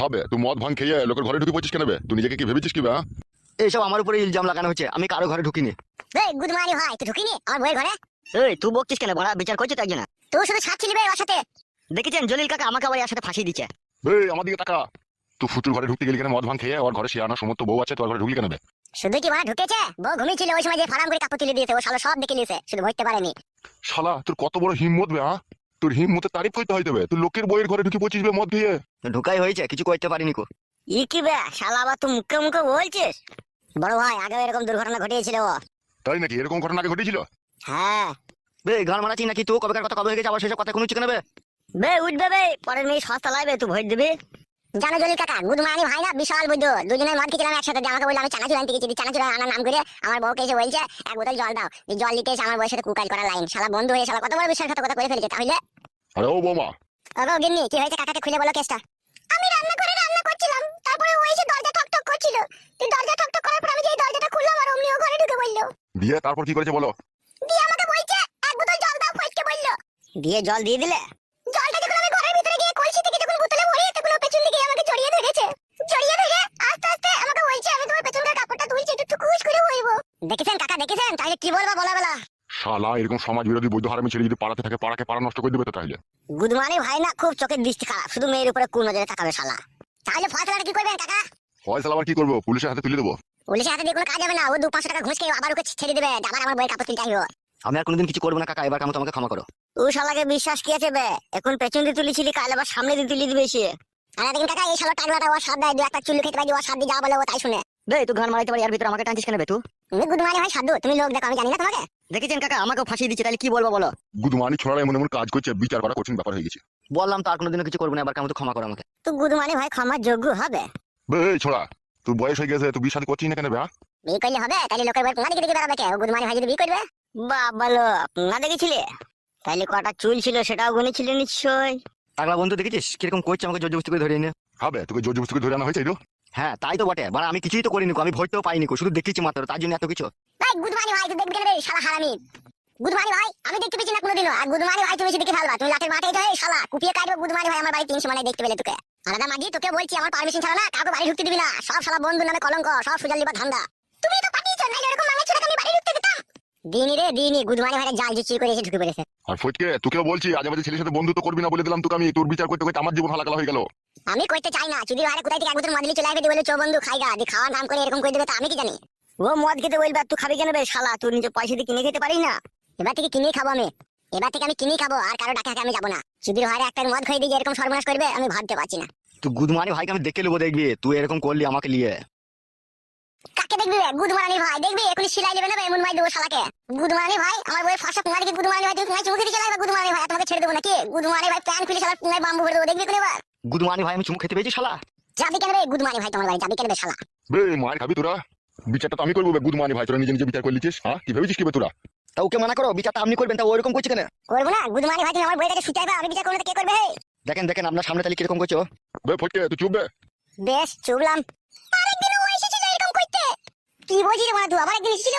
হবে তুই মদ ভাঙ খেয়ে লোকের ঘরে ঢুকে পড়ছিস কেন বে? তুই নিজেকে কি ভেবেছিস কি বে? এইসব আমার উপরে ইলজাম লাগানো হচ্ছে আমি কারও ঘরে ঢুকিনি। এই গুদমানি তুই ঢুকিনি? আমার বইয়ের ঘরে? এই তুই বকছিস কেন? বড়া বিচার করছিস একজন। তুই শুধু ছাড়ছিলি বে ওর সাথে দেখেছেন জলিল কাকা আমাকে আবার এর সাথে ফাঁসি দিচ্ছে। এই আমার দিকে টাকা তুই ফুচুর ঘরে ঢুকতে গেলি কেন? মদ ভাঙ খেয়ে ওর ঘরে শিয়ানো সমস্ত বউ আছে তোর ঘরে ঢুকলি কেন বে? শুধু কি মানে ঢুকেছে? বউ ঘুমিয়েছিল ওই সময় যে ফারাম করে কাপড় তুলে দিয়েছে ও শালা সব দেখে নিয়েছে শুধু ভরতে পারেনি। শালা তোর কত বড় হিম্মত বে হ্যাঁ তোর হিম্মতে তারিফ করতে হইতে হবে। তুই লোকের বইয়ের ঘরে ঢুকে পড়ছিস বে মদ খেয়ে ঢুকাই হয়েছে কিছু করতে পারিনি কো। ই কি বে শালা আবার তুই মুখে মুখে বলছিস? বড় ভাই আগে এরকম দুর্ঘটনা ঘটিয়েছিল ও। তাই নাকি? এরকম ঘটনা আগে ঘটেছিল? হ্যাঁ। বে গান মারাচ্ছি নাকি তুই? কবেকার কথা কবে হয়ে গেছে? আবার সেসব কথা কোনো চিকেন বে? বে উঠবে বে পরের মেয়ে সস্তা লাগবে তুই ভোট দিবি। জানো জলি কাকা গুদমানি ভাই না বিশাল বুঝো দুজনে মদ খেয়েছিলাম একসাথে। আমাকে বলল আমি চানাচুর আনতে গেছি চানাচুর আনার নাম করে আমার বউকে এসে বলছে এক বোতল জল দাও। জল দিতে এসে আমার বউয়ের সাথে কুকাজ করা লাইন। শালা বন্ধু হয়ে শালা কত বড় বিশ্বাসঘাতকতা করে ফেলেছে তাহলে? আরে ও বৌমা। ওগো গিন্নি কি হয়েছে? কাকাকে খুলে বলো কেসটা। আমি রান্না করে রান্না করছিলাম তারপরে ও এসে দরজা ঠক ঠক করছিল। তুই দরজা ঠক ঠক করার পর আমি যেই দরজাটা খুললাম আর অমনি ও ঘরে ঢুকে বলল দিয়ে তারপর কি করেছে বলো? দিয়ে আমাকে বলছে এক বোতল জল দাও ফটকে বলল। দিয়ে জল দিয়ে দিলে? জলটা যখন আমি ঘরের ভিতরে গিয়ে কলসি থেকে যখন বোতলে ভরি তখন ও পেছন দিকে আমাকে জড়িয়ে ধরেছে। জড়িয়ে ধরে আস্তে আস্তে আমাকে বলছে আমি তোমার পেছনকার কাপড়টা তুলছি একটু টুকুস করে হইবো দেখেছেন কাকা দেখেছেন? তাহলে কি বলব বলা বেলা শালা এরকম সমাজ বিরোধী বৈধ হারামি ছেলে যদি পাড়াতে থাকে পাড়াকে পাড়া নষ্ট করে দেবে তো তাহলে? গুদমানি ভাই না খুব চোখের দৃষ্টি খারাপ। শুধু মেয়ের উপরে কোন নজরে তাকাবে শালা? তাহলে ফয়সালাটা কি করবেন কাকা? ফয়সালা আবার কি করব? পুলিশের হাতে তুলে দেবো। পুলিশের হাতে দিয়ে কোনো কাজ হবে না। ও দু পাঁচশো টাকা ঘুষ খেয়ে আবার ওকে ছেড়ে দেবে। আবার আমার বইয়ের কাপড় তুলতে আসব। আমি আর কোনোদিন কিছু করব না কাকা। এবার কামো তোমাকে ক্ষমা করো। ও শালাকে বিশ্বাস কি আছে বে? এখন পেছন দিয়ে তুলেছিলি কাল আবার সামনে দিয়ে তুলে দিবে সে আরে দেখুন কাকা এই শালা টাকলাটা ও সাত দেয় দু একটা চুল খেতে পারি ও সাত দিয়ে যা বলে ও তাই শুনে। বে তুই গান মারাইতে পারি আর ভিতরে আমাকে টানছিস কেন বে তুই তুমি গুদমানি ভাই সাধু তুমি লোক দেখো আমি জানি না তোমাকে। দেখেছেন কাকা আমাকে ফাঁসি দিচ্ছে তাহলে কি বলব বলো? গুদমানি ছোড়ারা এমন এমন কাজ করছে বিচার করা কঠিন ব্যাপার হয়ে গেছে। বললাম তো আর কোনোদিনও কিছু করব না এবার কামো তো ক্ষমা করো আমাকে। তো গুদমানি ভাই ক্ষমার যোগ্য হবে। বে এই ছোড়া বয়স হয়ে গেছে তুই বিয়ে শাদী করছিস না কেন বে হ্যাঁ? বিয়ে করলে হবে তাহলে লোকের বই পুঙ্গা দিকে দিকে বেড়াবে কে? গুদমানি ভাই যদি বিয়ে করবে। বাবা লো পুঙ্গা দেখেছিলে? তাহলে কটা চুল ছিল সেটাও গুনেছিলে নিশ্চয়। পাগলা বন্ধু দেখেছিস? কীরকম করছে আমাকে জোর জবস্তি করে ধরে নিয়ে হবে তোকে জোর জবস্তি করে ধরে আনা হয়েছে? হ্যাঁ তাই তো বটে। মানে আমি কিছুই তো করিনি আমি ভোটটাও পাইনি শুধু দেখেছি মাত্র, তার জন্য এত কিছু। তুমি ভাই, আমার বাড়ি তিন সমানে দেখতে পেলে তোকে। আলাদা মাগি, তোকে বলছি, আমার পারমিশন ছাড়া না, কাউকে বাড়ি ঢুকতে দিবি না। সব শালা বন্ধু নামে কলঙ্ক, সব সুজাল লিবা ধান্দা। তুমি তো পাঠিয়েছো, না, এরকম মাঙ্গা ছেড়ে আমি বাড়ি ঢুকতে দিতাম দিনি রে দিনি গুদমানি ভাইয়ের জাল করে এসে ঢুকে পড়েছে। আর ফটকে তোকেও বলছি আজে বাজে ছেলের সাথে বন্ধুত্ব করবি না বলে দিলাম তোকে আমি। তোর বিচার করতে করতে আমার জীবন হালাকালা হয়ে গেল। আমি করতে চাই না। ভাইরা কোথায় থেকে এক বোতল মদলি চলে আসবে? বলে চো বন্ধু খাইগা খাওয়ার নাম করে এরকম করে দেবে তা আমি কি জানি? ও মদ খেতে বলবে তুই খাবি কেন বে শালা? তুই নিজে পয়সা দিয়ে কিনে খেতে পারিস না? এবার থেকে কিনেই খাব আমি। এবার থেকে আমি কিনেই খাব আর কারও ডাকে আমি যাব না। চুদির ভাইরা একটা মদ খাই দিয়ে এরকম সর্বনাশ করবে আমি ভাবতে পারছি না। তুই গুদমানি ভাইকে আমি দেখে নেব দেখবি। তুই এরকম করলি আমাকে নিয়ে। কাকে দেখবি রে? গুদমারানি ভাই দেখবি? এখনই সিলাই নেবে না এমন ভাই দেবো শালাকে। গুদমারানি ভাই আমার বইয়ের ফাঁসা পুঙ্গা দিকে গুদমারানি ভাই তুমি পুঙ্গায় চুমুকে দিয়ে চলে আসবে গুদমারানি ভাই? আর তোমাকে ছেড়ে দেবো নাকি? গুদমারানি ভাই প্যান খুলে শালা পুঙ্গায় বাম্বু ভরে দেবো দেখবি কোন এবার? গুদমানি ভাই আমি চুমু খেতে পেয়েছি শালা। যাবি কেন রে? গুদমারানি ভাই তোমার বাড়ি যাবি কেন রে শালা? বে মার খাবি তোরা। বিচারটা তো আমি করব বে গুদমানি ভাই তোরা নিজে নিজে বিচার করে লিছিস হ্যাঁ? কি ভেবেছিস কি তোরা? তা ওকে মানা করো বিচারটা আপনি করবেন তা ওরকম করছে কেন? করব না? গুদমারানি ভাই তুমি আমার বইয়ের কাছে শুটাইবে আমি বিচার করব কে করবে দেখেন দেখেন আপনার সামনে তাহলে কীরকম করছ বে ফটকে তুই চুপ বে। বেশ চুবলাম আরেকদিন ও এসেছিল এরকম করতে কি বলছিস রে মানে তুই আবার একদিন এসেছিল